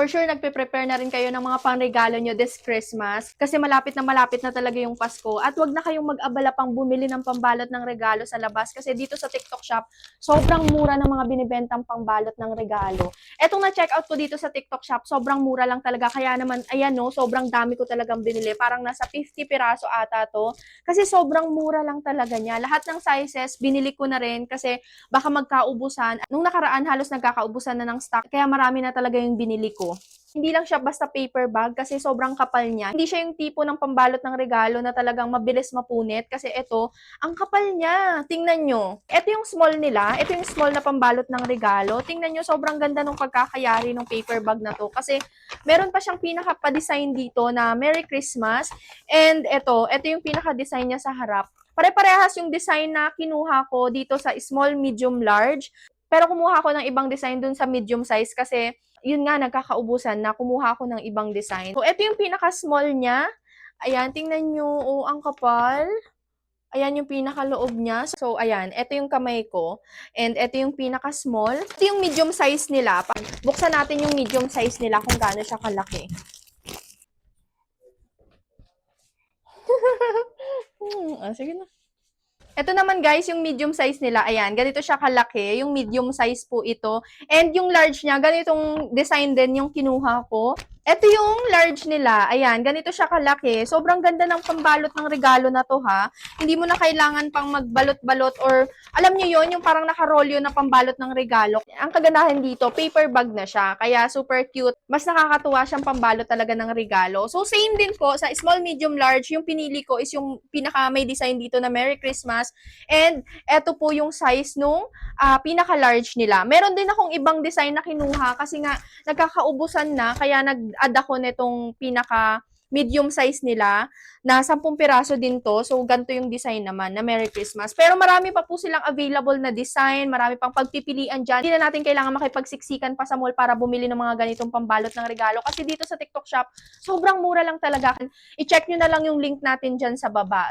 For sure, nagpe-prepare na rin kayo ng mga pangregalo nyo this Christmas kasi malapit na malapit na talaga yung Pasko at wag na kayong mag-abala pang bumili ng pambalot ng regalo sa labas kasi dito sa TikTok shop, sobrang mura ng mga binibentang pangbalot ng regalo. Etong na-check out ko dito sa TikTok shop, sobrang mura lang talaga. Kaya naman, ayan no, sobrang dami ko talagang binili. Parang nasa 50 piraso ata to. Kasi sobrang mura lang talaga niya. Lahat ng sizes, binili ko na rin kasi baka magkaubusan. Nung nakaraan, halos nagkakaubusan na ng stock. Kaya marami na talaga yung binili ko. Hindi lang siya basta paper bag kasi sobrang kapal niya. Hindi siya yung tipo ng pambalot ng regalo na talagang mabilis mapunit kasi ito, ang kapal niya. Tingnan nyo. Ito yung small nila. Ito yung small na pambalot ng regalo. Tingnan nyo, sobrang ganda ng pagkakayari ng paper bag na to. Kasi meron pa siyang pinaka-design dito na Merry Christmas. And ito, ito yung pinaka-design niya sa harap. Pare-parehas yung design na kinuha ko dito sa small, medium, large. Pero kumuha ko ng ibang design dun sa medium size kasi yun nga, nagkakaubusan na kumuha ko ng ibang design. So, ito yung pinaka-small niya. Ayan, tingnan nyo. Oh, ang kapal. Ayan yung pinaka-loob niya. So, ayan. Ito yung kamay ko. And ito yung pinaka-small. Ito yung medium size nila. Buksan natin yung medium size nila kung gaano siya kalaki. hmm, ah, sige na. Ito naman guys, yung medium size nila, ayan, ganito siya kalaki, yung medium size po ito. And yung large niya, ganitong design din yung kinuha ko. Ito yung large nila, ayan, ganito siya kalaki. Sobrang ganda ng pambalot ng regalo na to ha. Hindi mo na kailangan pang magbalot-balot or alam niyo yon yung parang nakarolyo na pambalot ng regalo. Ang kagandahan dito, paper bag na siya, kaya super cute. Mas nakakatuwa siyang pambalot talaga ng regalo. So same din po, sa small, medium, large, yung pinili ko is yung pinaka may design dito na Merry Christmas. And eto po yung size nung ah, pinaka-large nila. Meron din akong ibang design na kinuha kasi nga nagkakaubusan na kaya nag-add ako nitong pinaka medium size nila na 10 piraso din to. So, ganito yung design naman na Merry Christmas. Pero marami pa po silang available na design. Marami pang pagpipilian dyan. Hindi na natin kailangan makipagsiksikan pa sa mall para bumili ng mga ganitong pambalot ng regalo. Kasi dito sa TikTok shop, sobrang mura lang talaga. I-check nyo na lang yung link natin dyan sa baba.